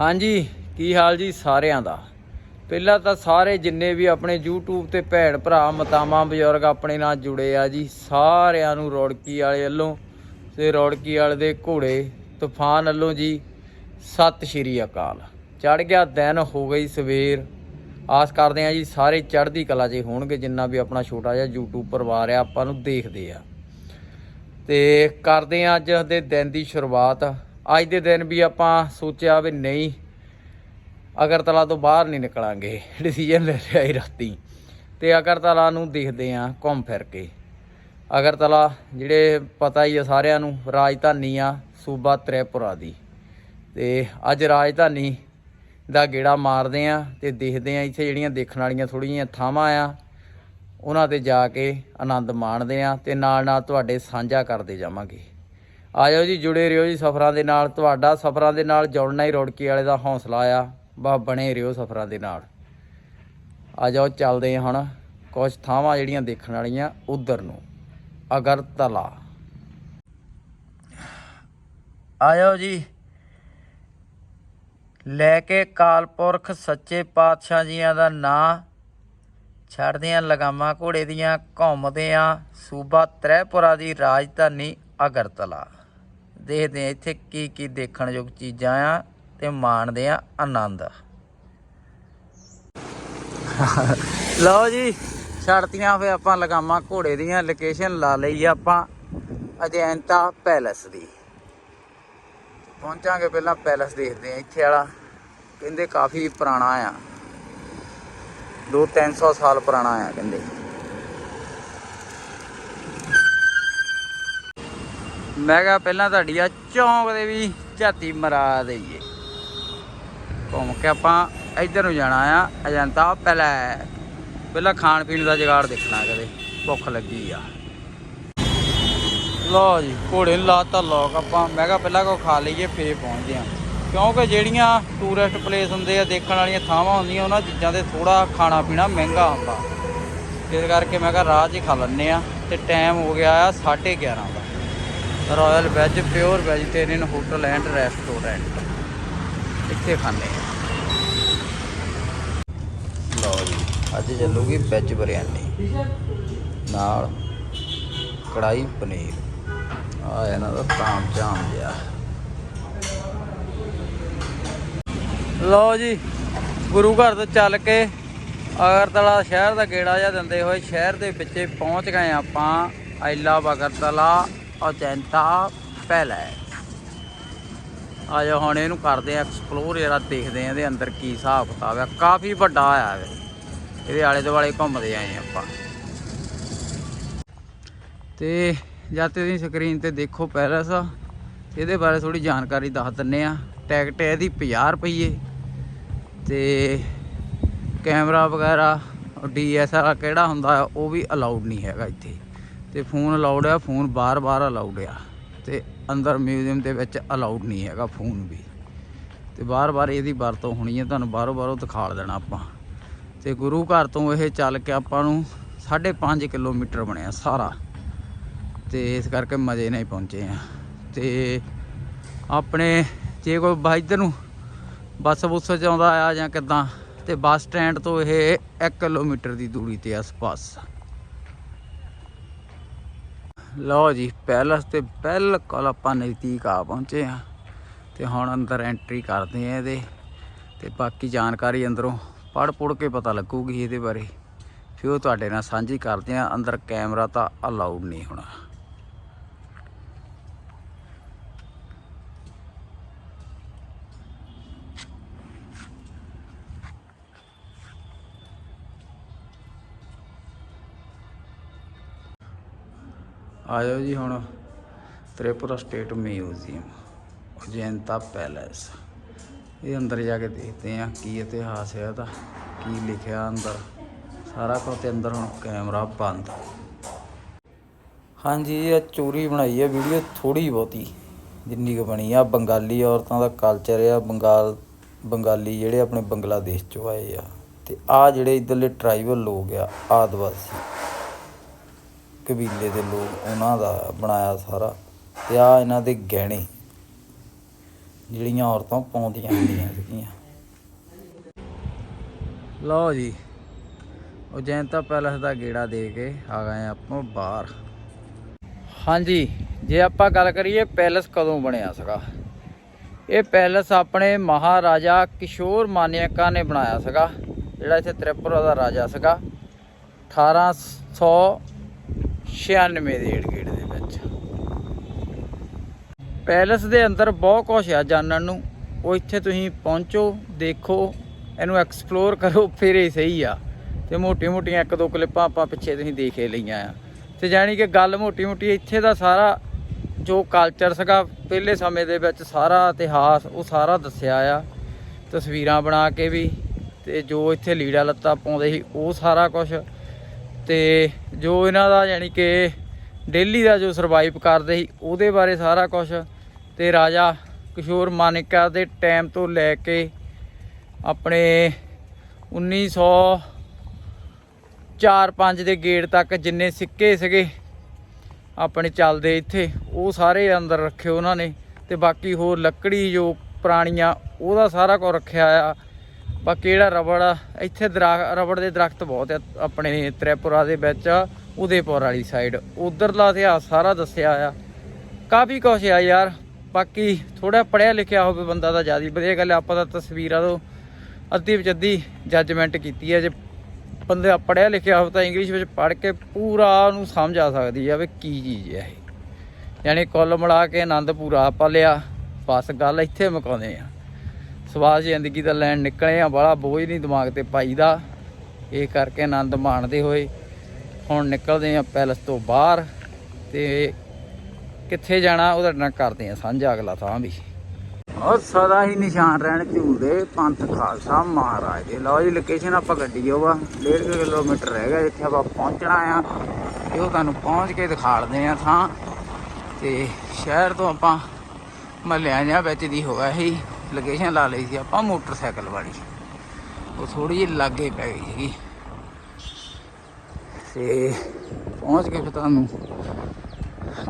ਹਾਂਜੀ, ਕੀ ਹਾਲ ਜੀ ਸਾਰਿਆਂ ਦਾ? ਪਹਿਲਾਂ ਤਾਂ ਸਾਰੇ ਜਿੰਨੇ ਵੀ ਆਪਣੇ YouTube ਤੇ ਭੈਣ ਭਰਾ, ਮਤਾਵਾਂ, ਬਜ਼ੁਰਗ ਆਪਣੇ ਨਾਲ ਜੁੜੇ ਆ ਜੀ, ਸਾਰਿਆਂ ਨੂੰ ਰੌੜਕੀ ਵਾਲੇ ਵੱਲੋਂ ਤੇ ਰੌੜਕੀ ਵਾਲੇ ਦੇ ਘੋੜੇ, ਤੂਫਾਨ ਵੱਲੋਂ ਜੀ, ਸਤਿ ਸ਼੍ਰੀ ਅਕਾਲ। ਚੜ ਗਿਆ ਦਿਨ, ਹੋ ਗਈ ਸਵੇਰ। ਆਸ ਕਰਦੇ ਆ ਜੀ ਸਾਰੇ ਚੜ੍ਹਦੀ ਕਲਾ 'ਚ ਹੋਣਗੇ, ਜਿੰਨਾ ਵੀ ਆਪਣਾ ਛੋਟਾ ਜਿਹਾ YouTube ਪਰਿਵਾਰ ਆ, ਆਪਾਂ ਨੂੰ ਦੇਖਦੇ ਆ। ਤੇ ਕਰਦੇ ਆ ਅੱਜ ਦੇ ਦਿਨ ਦੀ ਸ਼ੁਰੂਆਤ। ਅੱਜ ਦੇ ਦਿਨ ਵੀ ਆਪਾਂ ਸੋਚਿਆ ਵੀ ਨਹੀਂ, ਅਗਰਤਲਾ ਤੋਂ ਬਾਹਰ ਨਹੀਂ ਨਿਕਲਾਂਗੇ। ਡਿਸੀਜਨ ਲੈ ਲਿਆ ਸੀ ਰਾਤੀ। ਤੇ ਅਗਰਤਲਾ ਨੂੰ ਦੇਖਦੇ ਆ ਘੁੰਮ ਫਿਰ ਕੇ। ਅਗਰਤਲਾ, ਜਿਹੜੇ ਪਤਾ ਹੀ ਆ ਸਾਰਿਆਂ ਨੂੰ, ਰਾਜਧਾਨੀ ਆ ਸੂਬਾ ਤ੍ਰਿਪੁਰਾ ਦੀ। ਤੇ ਅੱਜ ਰਾਜਧਾਨੀ ਦਾ ਗੇੜਾ ਮਾਰਦੇ ਆ ਤੇ ਦੇਖਦੇ ਆ ਇੱਥੇ ਜਿਹੜੀਆਂ ਦੇਖਣ ਵਾਲੀਆਂ ਥੋੜ੍ਹੀਆਂ ਜਿਹੀਆਂ ਥਾਵਾਂ ਆ, ਉਹਨਾਂ ਤੇ ਜਾ ਕੇ ਆਨੰਦ ਮਾਣਦੇ ਆ ਤੇ ਨਾਲ ਨਾਲ ਤੁਹਾਡੇ ਸਾਂਝਾ ਕਰਦੇ ਜਾਵਾਂਗੇ। ਆਇਓ ਜੀ ਜੁੜੇ ਰਹੋ ਜੀ ਸਫ਼ਰਾਂ ਦੇ ਨਾਲ। ਤੁਹਾਡਾ ਸਫ਼ਰਾਂ ਦੇ ਨਾਲ ਜੁੜਨਾ ਹੀ ਰੋੜਕੀ ਵਾਲੇ ਦਾ ਹੌਸਲਾ ਆ। ਬਾ ਬਣੇ ਰਹੋ ਸਫ਼ਰਾਂ ਦੇ ਨਾਲ। ਆ ਜਾਓ, ਚੱਲਦੇ ਆ ਹੁਣ। ਕੁਝ ਥਾਵਾਂ ਜਿਹੜੀਆਂ ਦੇਖਣ ਵਾਲੀਆਂ ਉਧਰ ਨੂੰ। ਅਗਰਤਲਾ। ਆਇਓ ਜੀ। ਲੈ ਕੇ ਕਾਲਪੁਰਖ ਸੱਚੇ ਪਾਤਸ਼ਾਹ ਜੀਆਂ ਦਾ ਨਾਂ। ਛੱਡਦੇ ਆਂ ਲਗਾਮਾਂ ਘੋੜੇ ਦੀਆਂ ਘੁੰਮਦੇ ਆਂ ਸੂਬਾ ਤ੍ਰੈਪੁਰਾ ਦੀ ਰਾਜਧਾਨੀ ਅਗਰਤਲਾ। ਦੇਖਦੇ ਆਂ ਇੱਥੇ ਕੀ ਕੀ ਦੇਖਣਯੋਗ ਚੀਜ਼ਾਂ ਆ ਤੇ ਮਾਣਦੇ ਆਂ ਆਨੰਦ। ਲਓ ਜੀ, ਛੱਡਤੀਆਂ ਫੇ ਆਪਾਂ ਲਗਾਮਾਂ ਘੋੜੇ ਦੀਆਂ ਲੋਕੇਸ਼ਨ ਲਾ ਲਈ ਆਪਾਂ ਅਜੈਂਤਾ ਪੈਲਸ ਦੀ। ਪਹੁੰਚਾਂਗੇ ਪਹਿਲਾਂ ਪੈਲਸ ਦੇਖਦੇ ਆ ਇੱਥੇ ਵਾਲਾ ਕਹਿੰਦੇ ਕਾਫੀ ਪੁਰਾਣਾ ਆ। ਦੋ 300 ਸਾਲ ਪੁਰਾਣਾ ਆ ਕਹਿੰਦੇ। ਮੈਂ ਕਿਹਾ ਪਹਿਲਾਂ ਤੁਹਾਡੀ ਆ ਚੌਂਕ ਦੇ ਵੀ ਝਾਤੀ ਮਰਾ ਦਈਏ। ਘੁੰਮ ਕੇ ਆਪਾਂ ਇੱਧਰ ਨੂੰ ਜਾਣਾ ਆ, ਅਜੰਤਾ ਪਹਿਲਾਂ ਪਹਿਲਾਂ ਖਾਣ ਪੀਣ ਦਾ ਜੁਗਾੜ ਦੇਖਣਾ ਕਦੇ, ਭੁੱਖ ਲੱਗੀ ਆ। ਲਓ ਜੀ, ਘੋੜੇ ਨੂੰ ਲਾਤਾ ਲੋਕ ਆਪਾਂ। ਮੈਂ ਕਿਹਾ ਪਹਿਲਾਂ ਕੋ ਖਾ ਲਈਏ, ਫੇਰ ਪਹੁੰਚਦੇ ਆ। ਕਿਉਂਕਿ ਜਿਹੜੀਆਂ ਟੂਰਿਸਟ ਪਲੇਸ ਹੁੰਦੇ ਆ, ਦੇਖਣ ਵਾਲੀਆਂ ਥਾਵਾਂ ਹੁੰਦੀਆਂ, ਉਹਨਾਂ ਚੀਜ਼ਾਂ ਤੇ ਥੋੜਾ ਖਾਣਾ ਪੀਣਾ ਮਹਿੰਗਾ ਹੁੰਦਾ। ਇਸ ਕਰਕੇ ਮੈਂ ਕਿਹਾ ਰਾਹ 'ਚ ਹੀ ਖਾ ਲੈਂਦੇ ਆ। ਤੇ ਟਾਈਮ ਹੋ ਗਿਆ ਆ 11:30 ਦਾ। Royal Veg, pure vegetarian hotel and restaurant. ਇੱਥੇ ਖਾਣੇ ਆ ਲਓ ਜੀ, ਅੱਜ ਚੱਲੂਗੀ ਵੈਜ ਬਿਰਿਆਨੀ ਨਾਲ ਕੜਾਈ ਪਨੀਰ। ਆ ਇਹਨਾਂ ਦਾ ਤਾਮ ਝਾਮ ਜਿਆ ਲਓ ਜੀ, ਗੁਰੂ ਘਰ ਤੋਂ ਚੱਲ ਕੇ ਅਗਰਤਲਾ ਸ਼ਹਿਰ ਦਾ ਗੇੜਾ ਜਿਹਾ ਦਿੰਦੇ ਹੋਏ ਸ਼ਹਿਰ ਦੇ ਵਿੱਚ ਪਹੁੰਚ ਗਏ ਆਪਾਂ, ਆਈਲਾ ਬਗਰਤਲਾ। ਅਜੰਤਾ ਪੈਲੇਸ। ਆ ਹੁਣ ਇਹਨੂੰ ਕਰਦੇ ਆ ਐਕਸਪਲੋਰ ਜਿਹੜਾ ਦੇਖਦੇ ਆ ਇਹਦੇ ਅੰਦਰ ਕੀ ਹਿਸਾਬ ਕਿਤਾਬ ਆ ਕਾਫੀ ਵੱਡਾ ਆ ਇਹਦੇ ਆਲੇ ਦੁਆਲੇ ਘੁੰਮਦੇ ਆਏ ਆਪਾਂ। ਤੇ ਜਦ ਤੁਸੀਂ ਸਕਰੀਨ ਤੇ ਦੇਖੋ ਪੈਲਸ ਆ ਇਹਦੇ ਬਾਰੇ ਥੋੜੀ ਜਾਣਕਾਰੀ ਦੱਸ ਦਿੰਨੇ ਆ ਟਿਕਟ ਇਹਦੀ 50 ਰੁਪਏ ਤੇ ਕੈਮਰਾ ਵਗੈਰਾ ਡੀਐਸਆਰ ਕਿਹੜਾ ਹੁੰਦਾ, ਉਹ ਵੀ ਅਲਾਉਡ ਨਹੀਂ ਹੈਗਾ ਇੱਥੇ। ਤੇ ਫੋਨ ਅਲਾਉਡ ਆ, ਫੋਨ ਬਾਰ-ਬਾਰ ਅਲਾਉਡ ਆ। ਤੇ ਅੰਦਰ ਮਿਊਜ਼ੀਅਮ ਦੇ ਵਿੱਚ ਅਲਾਉਡ ਨਹੀਂ ਹੈਗਾ ਫੋਨ ਵੀ। ਤੇ ਬਾਰ-ਬਾਰ ਇਹਦੀ ਵਰਤੋਂ ਹੋਣੀ ਹੈ ਤੁਹਾਨੂੰ ਬਾਹਰੋਂ-ਬਾਹਰੋਂ ਦਿਖਾ ਦੇਣਾ ਆਪਾਂ। ਤੇ ਗੁਰੂ ਘਰ ਤੋਂ ਇਹ ਚੱਲ ਕੇ ਆਪਾਂ ਨੂੰ 5.5 ਕਿਲੋਮੀਟਰ ਬਣਿਆ ਸਾਰਾ। ਤੇ ਇਸ ਕਰਕੇ ਮਜ਼ੇ ਨਾਲ ਹੀ ਪਹੁੰਚੇ ਆ। ਤੇ ਆਪਣੇ ਜੇ ਕੋਈ ਬਾ ਨੂੰ ਬੱਸ ਬੁੱਸ ਚ ਆਉਂਦਾ ਆ ਜਾਂ ਕਿੱਦਾਂ, ਤੇ ਬੱਸ ਸਟੈਂਡ ਤੋਂ ਇਹ 1 ਕਿਲੋਮੀਟਰ ਦੀ ਦੂਰੀ ਤੇ ਆਸ-ਪਾਸ। ਲਓ ਜੀ, ਪੈਲਸ ਤੇ ਬਿਲਕੁਲ ਆਪਾਂ ਨਜ਼ਦੀਕ ਆ ਪਹੁੰਚੇ ਆ ਤੇ ਹੁਣ ਅੰਦਰ ਐਂਟਰੀ ਕਰਦੇ ਆ ਇਹਦੇ ਤੇ ਬਾਕੀ ਜਾਣਕਾਰੀ ਅੰਦਰੋਂ ਪੜ ਪੁੜ ਕੇ ਪਤਾ ਲੱਗੂਗੀ ਇਹਦੇ ਬਾਰੇ। ਫਿਰ ਉਹ ਤੁਹਾਡੇ ਨਾਲ ਸਾਂਝੀ ਕਰਦੇ ਆ ਅੰਦਰ ਕੈਮਰਾ ਤਾਂ ਅਲਾਉਡ ਨਹੀਂ ਹੋਣਾ। ਆਇਓ ਜੀ ਹੁਣ Tripura state museum Ajanta palace. ਇਹ ਅੰਦਰ ਜਾ ਕੇ ਦੇਖਦੇ ਆ ਕੀ ਇਤਿਹਾਸ ਹੈ ਇਹਦਾ, ਕੀ ਲਿਖਿਆ ਅੰਦਰ। ਸਾਰਾ ਕੁਝ ਤੇ ਅੰਦਰ ਹੁਣ ਕੈਮਰਾ ਬੰਦ। ਹਾਂਜੀ, ਇਹ ਚੋਰੀ ਬਣਾਈ ਹੈ, ਵੀਡੀਓ ਥੋੜੀ ਬਹੁਤੀ ਜਿੰਨੀ ਕੁ ਬਣੀ ਆ। ਬੰਗਾਲੀ ਔਰਤਾਂ ਦਾ ਕਲਚਰ ਆ, ਬੰਗਾਲ, ਬੰਗਾਲੀ ਜਿਹੜੇ ਆਪਣੇ ਬੰਗਲਾਦੇਸ਼ ਚੋਂ ਆਏ ਆ। ਤੇ ਆ ਜਿਹੜੇ ਇਧਰਲੇ ਟ੍ਰਾਈਬਲ ਲੋਕ ਆ, ਆਦਿਵਾਸੀ। ਕਬੀਲੇ ਦੇ ਲੋਕ ਉਹਨਾਂ ਦਾ ਬਣਾਇਆ ਸਾਰਾ ਤੇ ਆ ਇਹਨਾਂ ਦੇ ਗਹਿਣੇ ਜਿਹੜੀਆਂ ਔਰਤਾਂ ਪਾਉਂਦੀਆਂ ਹੁੰਦੀਆਂ ਸੀਗੀਆਂ। ਲਓ ਜੀ ਉਜੈਂਤਾ ਪੈਲਸ ਦਾ ਗੇੜਾ ਦੇ ਕੇ ਆ ਗਏ ਆਪਾਂ ਬਾਹਰ। ਹਾਂਜੀ, ਜੇ ਆਪਾਂ ਗੱਲ ਕਰੀਏ ਪੈਲਸ ਕਦੋਂ ਬਣਿਆ ਸੀਗਾ? ਇਹ ਪੈਲਸ ਆਪਣੇ ਮਹਾਰਾਜਾ ਕਿਸ਼ੋਰ ਮਾਨਿਆਕਾ ਨੇ ਬਣਾਇਆ ਸੀਗਾ, ਜਿਹੜਾ ਇੱਥੇ ਤ੍ਰਿਪੁਰਾ ਦਾ ਰਾਜਾ ਸੀਗਾ। 1896 ਦੇ ਏੜ ਦੇ ਵਿੱਚ। ਪੈਲਸ ਦੇ ਅੰਦਰ ਬਹੁਤ ਕੁਝ ਆ ਜਾਣਨ ਨੂੰ। ਉਹ ਇੱਥੇ ਤੁਸੀਂ ਪਹੁੰਚੋ, ਦੇਖੋ, ਇਹਨੂੰ ਐਕਸਪਲੋਰ ਕਰੋ, ਫਿਰ ਇਹ ਸਹੀ ਆ। ਤੇ ਮੋਟੀ ਮੋਟੀਆਂ ਇੱਕ ਦੋ ਕਲਿੱਪਾਂ ਆਪਾਂ ਪਿੱਛੇ ਤੁਸੀਂ ਦੇਖੇ ਲਈਆਂ ਆ। ਤੇ ਜਾਣੀ ਕਿ ਗੱਲ ਮੋਟੀ ਮੋਟੀ ਇੱਥੇ ਦਾ ਸਾਰਾ ਜੋ ਕਲਚਰ ਸੀਗਾ, ਪਹਿਲੇ ਸਮੇਂ ਦੇ ਵਿੱਚ ਸਾਰਾ ਇਤਿਹਾਸ, ਉਹ ਸਾਰਾ ਦੱਸਿਆ ਆ। ਤਸਵੀਰਾਂ ਬਣਾ ਕੇ ਵੀ, ਤੇ ਜੋ ਇੱਥੇ ਲੀੜਾ ਲੱਤਾ ਪਾਉਂਦੇ ਸੀ, ਉਹ ਸਾਰਾ ਕੁਝ ਤੇ ਜੋ ਇਹਨਾਂ ਦਾ ਯਾਨੀ ਕਿ ਡੇਲੀ ਦਾ ਜੋ ਸਰਵਾਈਵ ਕਰਦੇ ਸੀ, ਉਹਦੇ ਬਾਰੇ ਸਾਰਾ ਕੁਝ ਤੇ ਰਾਜਾ ਕਿਸ਼ੋਰ ਮਾਨਿਕਾ ਦੇ ਟਾਈਮ ਤੋਂ ਲੈ ਕੇ ਆਪਣੇ 1900 4-5 ਦੇ ਗੇੜ ਤੱਕ ਜਿੰਨੇ ਸਿੱਕੇ ਸੀਗੇ ਆਪਣੇ ਚੱਲਦੇ ਇੱਥੇ, ਉਹ ਸਾਰੇ ਅੰਦਰ ਰੱਖੇ ਉਹਨਾਂ ਨੇ ਤੇ ਬਾਕੀ ਹੋਰ ਲੱਕੜੀ ਜੋ ਪੁਰਾਣੀਆਂ, ਉਹਦਾ ਸਾਰਾ ਕੁਝ ਰੱਖਿਆ ਆ। ਬਾਕੀ ਜਿਹੜਾ ਰਬੜ ਆ, ਇੱਥੇ ਦਰਖਤ ਰਬੜ ਦੇ ਦਰਖਤ ਬਹੁਤ ਆ ਆਪਣੇ ਤ੍ਰਿਪੁਰਾ ਦੇ ਵਿੱਚ ਉਦੇਪੁਰ ਵਾਲੀ ਸਾਈਡ ਉਧਰਲਾ ਇਤਿਹਾਸ ਸਾਰਾ ਦੱਸਿਆ ਆ। ਕਾਫੀ ਕੁਛ ਆ ਯਾਰ। ਬਾਕੀ ਥੋੜਾ ਪੜਿਆ ਲਿਖਿਆ ਹੋਵੇ ਬੰਦਾ ਤਾਂ ਜ਼ਿਆਦਾ ਵਧੀਆ ਗੱਲ ਆਪਾਂ ਤਾਂ ਤਸਵੀਰਾਂ ਤੋਂ ਅੱਧੀ ਵਿੱਚ ਅੱਧੀ ਜੱਜਮੈਂਟ ਕੀਤੀ ਹੈ ਜੇ ਬੰਦਾ ਪੜਿਆ ਲਿਖਿਆ ਹੋਵੇ ਤਾਂ ਇੰਗਲਿਸ਼ ਵਿੱਚ ਪੜ੍ਹ ਕੇ ਪੂਰਾ ਉਹਨੂੰ ਸਮਝ ਆ ਸਕਦੀ ਆ ਵੀ ਕੀ ਚੀਜ਼ ਹੈ ਇਹ। ਯਾਨੀ ਕੁੱਲ ਮਿਲਾ ਕੇ ਆਨੰਦਪੁਰਾ ਆਪਾਂ ਲਿਆ। ਬਸ ਗੱਲ ਇੱਥੇ ਮੁਕਾਉਂਦੇ ਆ। ਸਵਾਦ ਜ਼ਿੰਦਗੀ ਦਾ ਲੈਣ ਨਿਕਲੇ ਆ, ਬੜਾ ਬੋਝ ਨਹੀਂ ਦਿਮਾਗ ਤੇ ਪਾਈਦਾ। ਇਹ ਕਰਕੇ ਆਨੰਦ ਮਾਣਦੇ ਹੋਏ ਹੁਣ ਨਿਕਲਦੇ ਆ ਪੈਲਸ ਤੋਂ ਬਾਹਰ ਤੇ ਕਿੱਥੇ ਜਾਣਾ ਉਹਦਾ ਨਾਲ ਕਰਦੇ ਆ ਸਾਂਝਾ ਅਗਲਾ ਥਾਂ ਵੀ। ਉਹ ਸਦਾ ਹੀ ਨਿਸ਼ਾਨ ਰਹਿਣ ਝੂਲਦੇ ਪੰਥ ਖਾਲਸਾ ਮਹਾਰਾਜ ਦੇ। ਲਓ ਜੀ ਲੋਕੇਸ਼ਨ ਆਪਾਂ ਗੱਡੀ ਉਹ ਵਾ 1.5 ਕਿਲੋਮੀਟਰ ਰਹਿ ਗਿਆ ਜਿੱਥੇ ਆਪਾਂ ਪਹੁੰਚਣਾ ਆ। ਤੇ ਉਹ ਤੁਹਾਨੂੰ ਪਹੁੰਚ ਕੇ ਦਿਖਾੜਦੇ ਆ ਥਾਂ। ਤੇ ਸ਼ਹਿਰ ਤੋਂ ਆਪਾਂ ਮਹੱਲਿਆਂ ਜਾਂ ਵਿੱਚ ਦੀ ਹੋਇਆ ਸੀ। ਲੋਕੇਸ਼ਨ ਲਾ ਲਈ ਸੀ ਆਪਾਂ, ਮੋਟਰਸਾਈਕਲ ਵਾਲੀ। ਉਹ ਥੋੜੀ ਜਿਹੀ ਲਾਗੇ ਪੈ ਗਈ ਸੀਗੀ। ਤੇ ਪਹੁੰਚ ਕੇ ਫਿਰ ਤੁਹਾਨੂੰ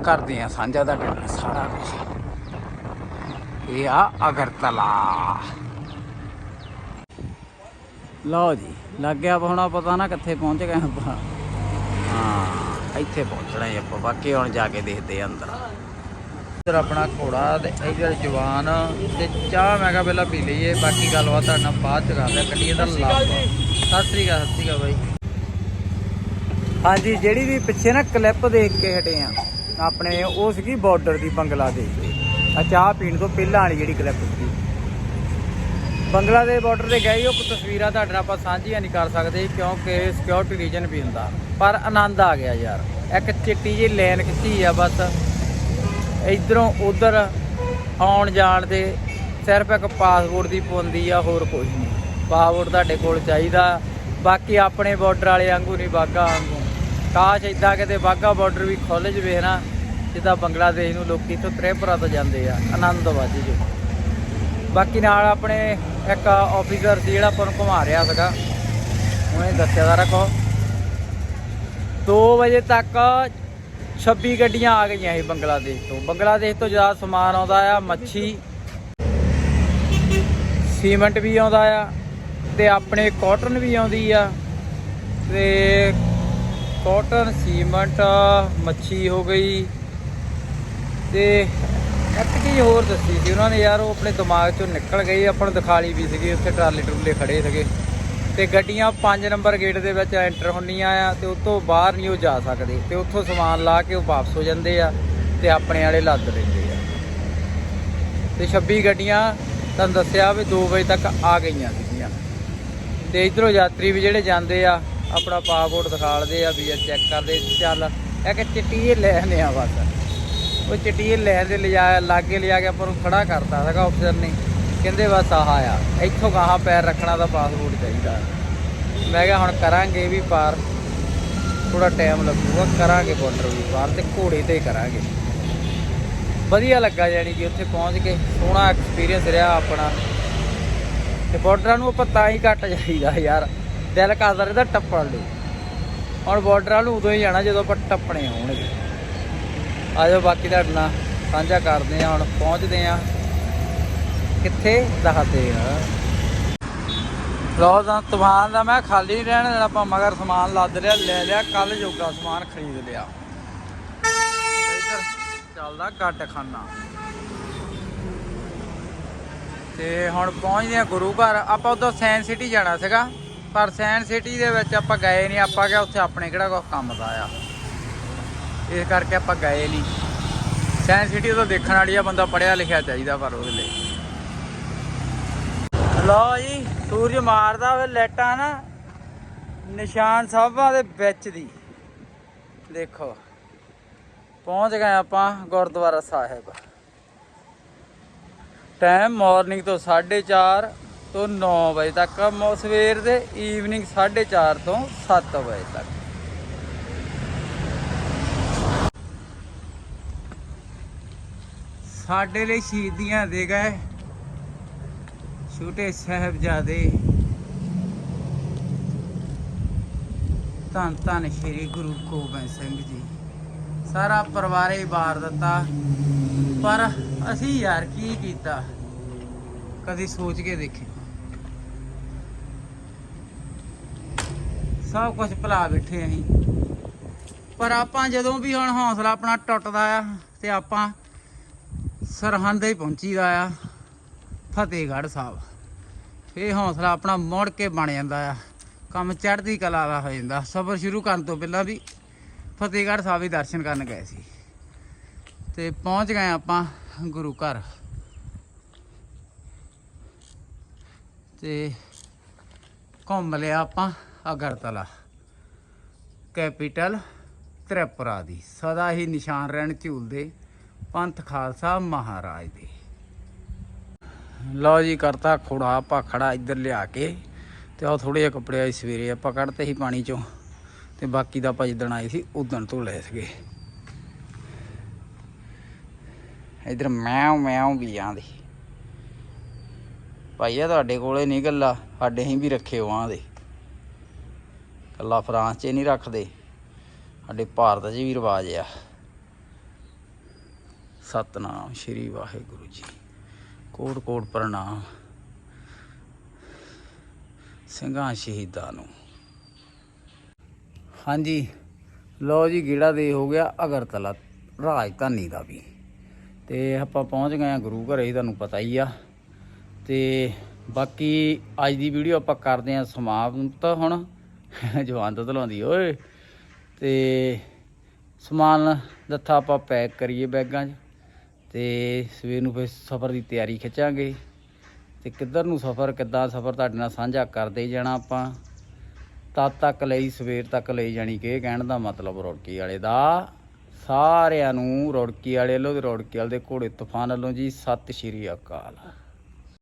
ਕਰਦੇ ਆ ਸਾਂਝਾ ਦਾ ਸਾਰਾ ਕੁਝ ਇਹ ਆ ਅਗਰਤਲਾ। ਲਓ ਜੀ, ਲੱਗ ਗਿਆ ਹੁਣ ਪਤਾ ਨਾ ਕਿੱਥੇ ਪਹੁੰਚ ਗਏ ਆਪਾਂ। ਹਾਂ, ਇੱਥੇ ਪਹੁੰਚਣਾ ਹੈ ਆਪਾਂ, ਬਾਕੀ ਹੁਣ ਜਾ ਕੇ ਦੇਖਦੇ ਆ ਅੰਦਰ। ਇੱਧਰ ਆਪਣਾ ਘੋੜਾ ਤੇ ਇੱਧਰ ਜਵਾਨ ਤੇ ਚਾਹ ਮੈਂ ਕਿਹਾ ਪਹਿਲਾਂ ਪੀ ਲਈਏ ਬਾਕੀ ਗੱਲਬਾਤ ਤੁਹਾਡੇ ਨਾਲ ਬਾਅਦ ਚ ਕਰਦੇ ਕੱਢੀਏ ਤਾਂ ਲਾਭ ਸਤਿ ਸ੍ਰੀ ਅਕਾਲ ਸਤਿ ਸ੍ਰੀ ਅਕਾਲ ਬਾਈ। ਹਾਂਜੀ ਜਿਹੜੀ ਵੀ ਪਿੱਛੇ ਨਾ ਕਲਿੱਪ ਦੇਖ ਕੇ ਹਟੇ ਆ ਆਪਣੇ ਉਹ ਸੀਗੀ ਬਾਰਡਰ ਦੀ ਬੰਗਲਾਦੇਸ਼ ਦੀ। ਆ ਚਾਹ ਪੀਣ ਤੋਂ ਪਹਿਲਾਂ ਵਾਲੀ ਜਿਹੜੀ ਕਲਿੱਪ ਸੀ ਬੰਗਲਾਦੇਸ਼ ਬਾਰਡਰ ਤੇ ਗਏ ਉਹ ਤਸਵੀਰਾਂ ਤੁਹਾਡੇ ਨਾਲ ਆਪਾਂ ਸਾਂਝੀਆਂ ਨਹੀਂ ਕਰ ਸਕਦੇ ਕਿਉਂਕਿ ਸਿਕਿਉਰਿਟੀ ਰੀਜਨ ਵੀ ਹੁੰਦਾ। ਪਰ ਆਨੰਦ ਆ ਗਿਆ ਯਾਰ। ਇੱਕ ਚਿੱਟੀ ਜਿਹੀ ਲਾਈਨ ਖਿੱਚੀ ਆ ਬਸ। ਇਧਰੋਂ ਉਧਰ ਆਉਣ ਜਾਣ ਦੇ ਸਿਰਫ ਇੱਕ ਪਾਸਪੋਰਟ ਦੀ ਪਾਬੰਦੀ ਆ, ਹੋਰ ਕੁਝ ਨਹੀਂ। ਪਾਸਪੋਰਟ ਤੁਹਾਡੇ ਕੋਲ ਚਾਹੀਦਾ। ਬਾਕੀ ਆਪਣੇ ਬਾਰਡਰ ਵਾਲੇ ਵਾਂਗੂ ਨਹੀਂ ਬਾਗਾ ਵਾਂਗੂ। ਕਾਸ਼ ਇਦਾਂ ਕਿਤੇ ਬਾਗਾ ਬਾਰਡਰ ਵੀ ਖੁੱਲ ਜਵੇ ਨਾ ਜਿੱਦਾਂ ਬੰਗਲਾਦੇਸ਼ ਨੂੰ ਲੋਕੀ ਇੱਥੋਂ ਤ੍ਰਿਪੁਰਾ ਤੋਂ ਜਾਂਦੇ ਆ, ਆਨੰਦ ਵੱਜ ਜੋ ਬਾਕੀ ਨਾਲ ਆਪਣੇ ਇੱਕ ਆਫੀਸਰ ਸੀ ਜਿਹੜਾ ਆਪਾਂ ਨੂੰ ਘੁਮਾ ਰਿਹਾ ਸੀਗਾ, ਉਹਨੇ ਦੱਸਿਆ ਦਾ ਰੱਖੋ 2 ਵਜੇ ਤੱਕ 26 ਗੱਡੀਆਂ ਆ ਗਈਆਂ ਸੀ ਬੰਗਲਾਦੇਸ਼ ਤੋਂ। ਬੰਗਲਾਦੇਸ਼ ਤੋਂ ਜ਼ਿਆਦਾ ਸਮਾਨ ਆਉਂਦਾ ਆ, ਮੱਛੀ, ਸੀਮੈਂਟ ਵੀ ਆਉਂਦਾ ਆ ਤੇ ਆਪਣੇ ਕਾਟਨ ਵੀ ਆਉਂਦੀ ਆ। ਤੇ ਕਾਟਨ, ਸੀਮੈਂਟ, ਮੱਛੀ ਹੋ ਗਈ। ਤੇ ਇੱਕ ਚੀਜ਼ ਹੋਰ ਦੱਸੀ ਸੀ ਉਹਨਾਂ ਨੇ, ਯਾਰ ਉਹ ਆਪਣੇ ਦਿਮਾਗ ਚੋਂ ਨਿਕਲ ਗਈ ਆਪਾਂ ਨੂੰ ਦਿਖਾ ਲਈ ਵੀ ਸੀਗੀ, ਉੱਥੇ ਟਰਾਲੇ ਟਰੂਲੇ ਖੜੇ ਸੀਗੇ। ਤੇ ਗੱਡੀਆਂ 5 ਨੰਬਰ ਗੇਟ ਦੇ ਵਿੱਚ ਐਂਟਰ ਹੁੰਦੀਆਂ ਆ ਤੇ ਤੋਂ ਬਾਹਰ ਨਹੀਂ ਉਹ ਜਾ ਸਕਦੇ ਤੇ ਉੱਥੋਂ ਸਮਾਨ ਲਾ ਕੇ ਉਹ ਵਾਪਸ ਹੋ ਜਾਂਦੇ ਆ ਤੇ ਆਪਣੇ ਵਾਲੇ ਲੱਦ ਲੈਂਦੇ ਆ। ਤੇ 26 ਗੱਡੀਆਂ ਤੁਹਾਨੂੰ ਦੱਸਿਆ ਵੀ 2 ਵਜੇ ਤੱਕ ਆ ਗਈਆਂ ਸੀਗੀਆਂ। ਤੇ ਇਧਰੋਂ ਯਾਤਰੀ ਵੀ ਜਿਹੜੇ ਜਾਂਦੇ ਆ, ਆਪਣਾ ਪਾਸਪੋਰਟ ਦਿਖਾਲਦੇ ਆ, ਵੀਜ਼ਾ ਚੈੱਕ ਕਰਦੇ, ਚੱਲ ਇੱਕ ਚਿੱਟੀ ਲੈਣੇ ਆ ਬਸ। ਉਹ ਚਿੱਟੀ ਜਿਹੀ ਲੈਣ ਦੇ ਲਿਜਾ, ਲਾਗੇ ਲਿਜਾ ਕੇ ਆਪਾਂ ਨੂੰ ਖੜਾ ਕਰਤਾ ਸੀਗਾ ਅਫਸਰ ਨੇ। ਕਹਿੰਦੇ ਬਸ ਆਹ ਆ। ਇੱਥੋਂ ਗਾਹਾਂ ਪੈਰ ਰੱਖਣਾ ਤਾਂ ਪਾਸਪੋਰਟ ਚਾਹੀਦਾ। ਮੈਂ ਕਿਹਾ ਹੁਣ ਕਰਾਂਗੇ ਵੀ ਪਾਰ। ਥੋੜਾ ਟਾਈਮ ਲੱਗੂਗਾ, ਕਰਾਂਗੇ ਬਾਰਡਰ ਵੀ ਪਾਰ ਤੇ ਘੋੜੇ ਤੇ ਕਰਾਂਗੇ। ਵਧੀਆ ਲੱਗਾ ਯਾਨੀ ਕਿ ਉੱਥੇ ਪਹੁੰਚ ਕੇ ਸੋਹਣਾ ਐਕਸਪੀਰੀਅੰਸ ਰਿਹਾ ਆਪਣਾ। ਤੇ ਬਾਰਡਰਾਂ ਨੂੰ ਆਪਾਂ ਤਾਂ ਹੀ ਘੱਟ ਜਾਈਦਾ ਯਾਰ। ਦਿਲ ਕਰਦਾ ਰਹਿੰਦਾ ਟੱਪਣ ਲਈ। ਹੁਣ ਬਾਰਡਰਾਂ ਨੂੰ ਉਦੋਂ ਹੀ ਜਾਣਾ ਜਦੋਂ ਆਪਾਂ ਟੱਪਣੇ ਹੋਣਗੇ। ਆਜੋ ਬਾਕੀ ਤੁਹਾਡੇ ਨਾਲ ਸਾਂਝਾ ਕਰਦੇ ਆ ਹੁਣ ਪਹੁੰਚਦੇ ਆ ਕਿੱਥੇ ਦੱਸਦੇ ਆ? ਲੋ ਤਾਂ ਤੂਫਾਨ ਦਾ ਮੈਂ ਖਾਲੀ ਨਹੀਂ ਰਹਿਣ ਦੇਣਾ, ਆਪਾਂ ਮਗਰ ਸਮਾਨ ਲੱਦ ਲਿਆ, ਲੈ ਲਿਆ ਕੱਲ ਜੋਗਾ ਸਮਾਨ ਖਰੀਦ ਲਿਆ। ਇੱਧਰ ਚੱਲਦਾ ਗੱਡ ਖਾਨਾ ਤੇ ਹੁਣ ਪਹੁੰਚਦੇ ਆ ਗੁਰੂ ਘਰ। ਆਪਾਂ ਉਦੋਂ ਸਾਇੰਸ ਸਿਟੀ ਜਾਣਾ ਸੀਗਾ, ਪਰ ਸਾਇੰਸ ਸਿਟੀ ਦੇ ਵਿੱਚ ਆਪਾਂ ਗਏ ਨਹੀਂ, ਆਪਾਂ ਕਿਹਾ ਉੱਥੇ ਆਪਣੇ ਕਿਹੜਾ ਕੋਈ ਕੰਮ ਦਾ ਆ। ਇਸ ਕਰਕੇ ਆਪਾਂ ਗਏ ਨਹੀਂ। ਸਾਇੰਸ ਸਿਟੀ ਉਦੋਂ ਦੇਖਣ ਵਾਲੀ ਆ, ਬੰਦਾ ਪੜਿਆ ਲਿਖਿਆ ਚਾਹੀਦਾ ਪਰ ਉਹਦੇ ਲਈ। ਲਓ ਜੀ, ਸੂਰਜ ਮਾਰਦਾ ਹੋਵੇ ਲਾਈਟਾਂ ਨਾ, ਨਿਸ਼ਾਨ ਸਾਹਿਬਾਂ ਦੇ ਵਿੱਚ ਦੀ। ਦੇਖੋ, ਪਹੁੰਚ ਗਏ ਆਪਾਂ ਗੁਰਦੁਆਰਾ ਸਾਹਿਬ। ਟਾਈਮ ਮਾਰਨਿੰਗ ਤੋਂ 4:30 ਤੋਂ 9 ਵਜੇ ਤੱਕ ਸਵੇਰ ਦੇ ਈਵਨਿੰਗ 4:30 ਤੋਂ 7 ਵਜੇ ਤੱਕ। ਸਾਡੇ ਲਈ ਸ਼ਹੀਦੀਆਂ ਦੇ ਗਏ ਛੋਟੇ ਸਾਹਿਬਜ਼ਾਦੇ ਧੰਨ ਧੰਨ ਸ਼੍ਰੀ ਗੁਰੂ ਗੋਬਿੰਦ ਸਿੰਘ ਜੀ। ਸਾਰਾ ਪਰਿਵਾਰ ਹੀ ਬਾਰ ਦਿੱਤਾ, ਪਰ ਅਸੀਂ ਯਾਰ ਕੀ ਕੀਤਾ? ਕਦੀ ਸੋਚ ਕੇ ਦੇਖੇ। ਸਭ ਕੁਝ ਭੁਲਾ ਬੈਠੇ ਅਸੀਂ। ਪਰ ਆਪਾਂ ਜਦੋਂ ਵੀ ਹੁਣ ਹੌਸਲਾ ਆਪਣਾ ਟੁੱਟਦਾ ਆ, ਤੇ ਆਪਾਂ ਸਰਹੰਦ ਹੀ ਪਹੁੰਚੀਦਾ ਆ। ਫਤਿਹਗੜ੍ਹ ਸਾਹਿਬ। ਇਹ ਹੌਸਲਾ ਆਪਣਾ ਮੁੜ ਕੇ ਬਣ ਜਾਂਦਾ ਆ। ਕੰਮ ਚੜ੍ਹਦੀ ਕਲਾ ਦਾ ਹੋ ਜਾਂਦਾ। ਸਫ਼ਰ ਸ਼ੁਰੂ ਕਰਨ ਤੋਂ ਪਹਿਲਾਂ ਵੀ ਫਤਿਹਗੜ੍ਹ ਸਾਹਿਬ ਹੀ ਦਰਸ਼ਨ ਕਰਨ ਗਏ ਸੀ। ਤੇ ਪਹੁੰਚ ਗਏ ਆਪਾਂ ਗੁਰੂ ਘਰ। ਤੇ ਘੁੰਮ ਲਿਆ ਆਪਾਂ ਅਗਰਤਲਾ। ਕੈਪੀਟਲ ਤ੍ਰਿਪੁਰਾ ਦੀ। ਸਦਾ ਹੀ ਨਿਸ਼ਾਨ ਰਹਿਣ ਝੂਲਦੇ ਪੰਥ ਖਾਲਸਾ ਮਹਾਰਾਜ ਦੇ। ਲਓ ਜੀ, ਕਰਤਾ ਖੋੜਾ ਭਾਖੜਾ ਇੱਧਰ ਲਿਆ ਕੇ ਤੇ ਆਹ ਥੋੜੇ ਜਿਹੇ ਕੱਪੜੇ ਆਏ ਸਵੇਰੇ, ਆਪਾਂ ਕੱਢਤੇ ਸੀ ਪਾਣੀ ਚੋਂ ਤੇ ਬਾਕੀ ਦਾ ਆਪਾਂ ਜਿੱਦਣ ਆਏ ਸੀ, ਉਦਣ ਤੋਂ ਲੈ ਸੀਗੇ। ਇੱਧਰ ਮੈਉ ਮੈਉ ਵੀ ਆਂਦੇ ਭਾਈਆ ਤੁਹਾਡੇ ਕੋਲੇ ਨਹੀਂ ਗੱਲਾ, ਸਾਡੇ ਹੀ ਵੀ ਰੱਖੇ ਹੋਆਂ ਦੇ ਕੱਲਾ ਫਰਾਂਸ 'ਚ ਨਹੀਂ ਰੱਖਦੇ। ਸਾਡੇ ਭਾਰਤ 'ਚ ਵੀ ਰਿਵਾਜ ਆ। ਸਤਨਾਮ ਸ਼੍ਰੀ ਵਾਹਿਗੁਰੂ ਜੀ। ਕੋਟ ਕੋਟ ਪ੍ਰਣਾਮ। ਸਿੰਘਾਂ ਸ਼ਹੀਦਾਂ ਨੂੰ। ਹਾਂਜੀ ਲੋ ਜੀ, ਗੇੜਾ ਦੇ ਹੋ ਗਿਆ ਅਗਰਤਲਾ ਰਾਜਧਾਨੀ ਦਾ ਵੀ। ਤੇ ਆਪਾਂ ਪਹੁੰਚ ਗਏ ਆ ਗੁਰੂ ਘਰ ਘਰੇ ਤੁਹਾਨੂੰ ਪਤਾ ਹੀ ਆ। ਤੇ ਬਾਕੀ ਅੱਜ ਦੀ ਵੀਡੀਓ ਆਪਾਂ ਕਰਦੇ ਆ ਸਮਾਪਤ ਹੁਣ। ਜਵਾਨ ਤਾਂ ਧਲਾਉਂਦੀ, ਓਏ। ਤੇ ਸਮਾਨ ਦੱਥਾ ਆਪਾਂ ਪੈਕ ਕਰੀਏ ਬੈਗਾਂ 'ਚ। ਤੇ ਸਵੇਰ ਨੂੰ ਫਿਰ ਸਫ਼ਰ ਦੀ ਤਿਆਰੀ ਖਿੱਚਾਂਗੇ। ਤੇ ਕਿੱਧਰ ਨੂੰ ਸਫ਼ਰ, ਕਿੱਦਾਂ ਸਫ਼ਰ, ਤੁਹਾਡੇ ਨਾਲ ਸਾਂਝਾ ਕਰਦੇ ਜਾਣਾ ਆਪਾਂ। ਤਦ ਤੱਕ ਲਈ, ਸਵੇਰ ਤੱਕ ਲਈ, ਜਾਣੀ ਕਿ ਕਹਿਣ ਦਾ ਮਤਲਬ ਰੋੜਕੀ ਵਾਲੇ ਦਾ। ਸਾਰਿਆਂ ਨੂੰ ਰੋੜਕੀ ਵਾਲੇ ਵੱਲੋਂ ਤੇ ਰੋੜਕੀ ਵਾਲੇ ਦੇ ਘੋੜੇ ਤੂਫਾਨ ਵੱਲੋਂ ਜੀ, ਸਤਿ ਸ਼੍ਰੀ ਅਕਾਲ।